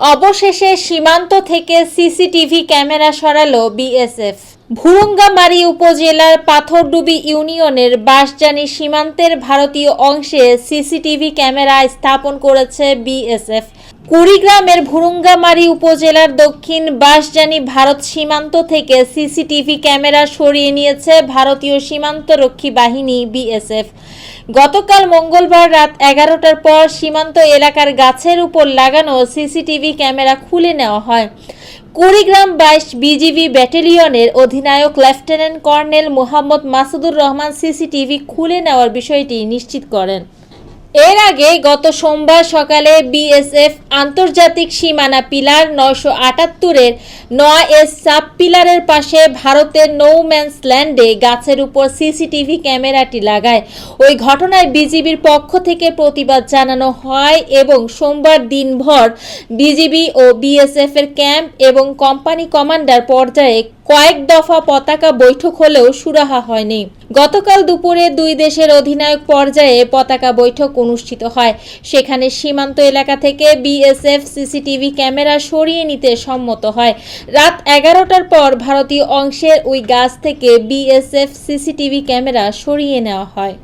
অবশেষে সীমান্ত থেকে সিসিটিভি ক্যামেরা সরালো বিএসএফ। ভুরুঙ্গামারি উপজেলার পাথরডুবি ইউনিয়নের বাঁশজানি সীমান্তের ভারতীয় অংশে সিসিটিভি ক্যামেরা স্থাপন করেছে বিএসএফ। কুড়িগ্রামের ভুরুঙ্গামারী উপজেলার দক্ষিণ বাঁশজানি ভারত সীমান্ত থেকে সিসিটিভি ক্যামেরা সরিয়ে নিয়েছে ভারতীয় সীমান্তরক্ষী বাহিনী, বিএসএফ। গতকাল মঙ্গলবার রাত এগারোটার পর সীমান্ত এলাকার গাছের উপর লাগানো সিসিটিভি ক্যামেরা খুলে নেওয়া হয়। কুড়িগ্রাম বাইশ বিজিবি ব্যাটালিয়নের অধিনায়ক lieutenant colonel Mohammad Masudur Rahman CCTV খুলে নেওয়ার বিষয়টি নিশ্চিত করেন। এর আগে গত সোমবার সকালে বিএসএফ আন্তর্জাতিক সীমানা পিলার নয়শো আটাত্তরের নয় এস সাব পিলারের পাশে ভারতের নৌম্যান্স ল্যান্ডে গাছের উপর সিসিটিভি ক্যামেরাটি লাগায়। ওই ঘটনায় বিজিবির পক্ষ থেকে প্রতিবাদ জানানো হয় এবং সোমবার দিনভর বিজিবি ও বিএসএফ এর ক্যাম্প এবং কোম্পানি কমান্ডার পর্যায়ে কয়েক দফা পতাকা বৈঠক হলেও সুরাহা হয়নি। গতকাল দুপুরে দুই দেশের অধিনায়ক পর্যায়ে পতাকা বৈঠক অনুষ্ঠিত হয়। সেখানে সীমান্ত এলাকা থেকে বিএসএফ সিসিটিভি ক্যামেরা সরিয়ে নিতে সম্মত হয়। রাত এগারোটার পর ভারতীয় অংশের ওই গাছ থেকে বিএসএফ সিসিটিভি ক্যামেরা সরিয়ে নেওয়া হয়।